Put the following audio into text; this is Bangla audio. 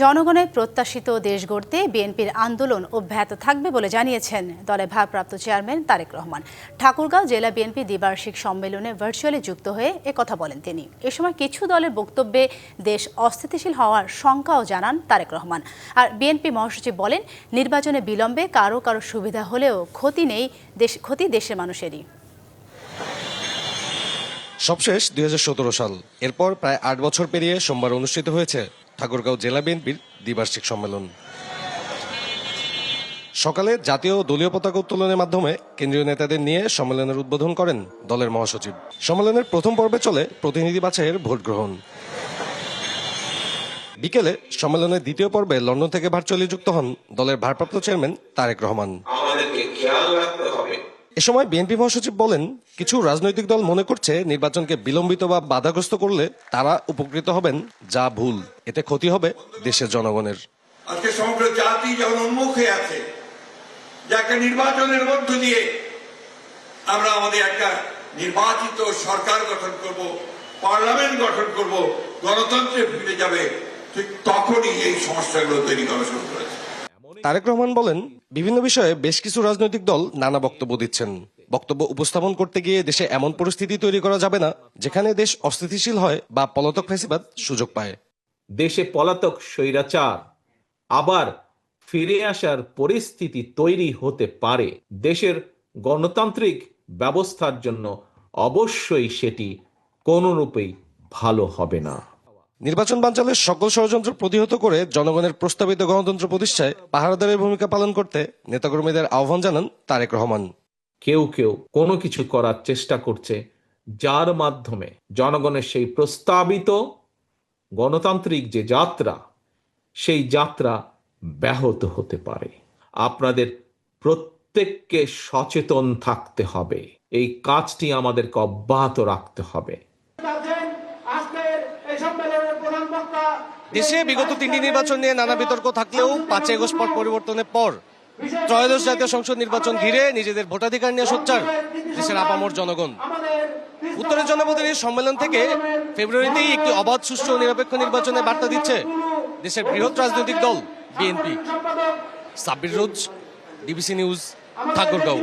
জনগণের প্রত্যাশিত দেশ গড়তে বিএনপির আন্দোলন অব্যাহত থাকবে বলে জানিয়েছেন দলের ভারপ্রাপ্ত চেয়ারম্যান তারেক রহমান। ঠাকুরগাঁও জেলা বিএনপি দ্বিবার্ষিক সম্মেলনে ভার্চুয়ালি যুক্ত হয়ে একথা বলেন তিনি। এ সময় কিছু দলের বক্তব্যে দেশ অস্থিতিশীল হওয়ার শঙ্কাও জানান তারেক রহমান। আর বিএনপি মহাসচিব বলেন, নির্বাচনে বিলম্বে কারও কারও সুবিধা হলেও ক্ষতি নেই, দেশ ক্ষতি দেশের মানুষেরই। সবশেষ দুই সাল। এরপর প্রায় আট বছর পেরিয়ে সোমবার অনুষ্ঠিত হয়েছে ঠাকুরগাঁও জেলা বিএনপির দ্বিবার্ষিক সম্মেলন। সকালে জাতীয় দলীয় পতাকা উত্তোলনের মাধ্যমে কেন্দ্রীয় নেতাদের নিয়ে সম্মেলনের উদ্বোধন করেন দলের মহাসচিব। সম্মেলনের প্রথম পর্বে চলে প্রতিনিধি বাছাইয়ের ভোট গ্রহণ। বিকেলে সম্মেলনের দ্বিতীয় পর্বে লন্ডন থেকে ভার্চুয়ালি যুক্ত হন দলের ভারপ্রাপ্ত চেয়ারম্যান তারেক রহমান। আমাদেরকে খেয়াল রাখতে হবে এ সময় বিএনপি মহাসচিব বলেন, কিছু রাজনৈতিক দল মনে করছে নির্বাচনকে বিলম্বিত বা বাধাগ্রস্ত করলে তারা উপকৃত হবেন, যা ভুল। এতে ক্ষতি হবে দেশের জনগণের। আজকে সমগ্র জাতি যখন উন্মুখ আছে যে একটা নির্বাচনের মধ্য দিয়ে আমরা আমাদের একটা নির্বাচিত সরকার গঠন করব, পার্লামেন্ট গঠন করব, গণতন্ত্রে ফিরে যাবে, ঠিক তখনই এই সমস্যাগুলো তৈরি করা শুরু করেছে। তারেক রহমান বলেন, বিভিন্ন বিষয়ে বেশ কিছু রাজনৈতিক দল নানা বক্তব্য দিচ্ছেন। বক্তব্য উপস্থাপন করতে গিয়ে দেশে এমন পরিস্থিতি তৈরি করা যাবে না, যেখানে দেশ অস্থিতিশীল হয় বা পলাতক ফেসিবাদ সুযোগ পায়। দেশে পলাতক স্বৈরাচার, আবার ফিরে আসার পরিস্থিতি তৈরি হতে পারে। দেশের গণতান্ত্রিক ব্যবস্থার জন্য অবশ্যই সেটি কোনরূপেই ভালো হবে না। নির্বাচন বাঞ্চালের সকল ষড়যন্ত্র প্রতিহত করে জনগণের প্রস্তাবিত গণতন্ত্র প্রতিষ্ঠায় পাহারাদারের ভূমিকা পালন করতে নেতাকর্মীদের আহ্বান জানান তারেক রহমান। কেউ কেউ কোনো কিছু করার চেষ্টা করছে, যার মাধ্যমে জনগণের সেই প্রস্তাবিত গণতান্ত্রিক যে যাত্রা, সেই যাত্রা ব্যাহত হতে পারে। আপনাদের প্রত্যেককে সচেতন থাকতে হবে। এই কাজটি আমাদেরকে অব্যাহত রাখতে হবে। দেশে বিগত তিনটি নির্বাচন নিয়ে নানা বিতর্ক থাকলেও পাঁচই আগস্ট পর পরিবর্তনের পর ত্রয়োদশ জাতীয় সংসদ নির্বাচন ঘিরে নিজেদের ভোটাধিকার নিয়ে সোচ্চার দেশের আপামর জনগণ। উত্তরের জনপদের এই সম্মেলন থেকে ফেব্রুয়ারিতেই একটি অবাধ, সুষ্ঠু ও নিরপেক্ষ নির্বাচনের বার্তা দিচ্ছে দেশের বৃহৎ রাজনৈতিক দল, BNP. Sabbir Roz, DBC news, Thakurgaon.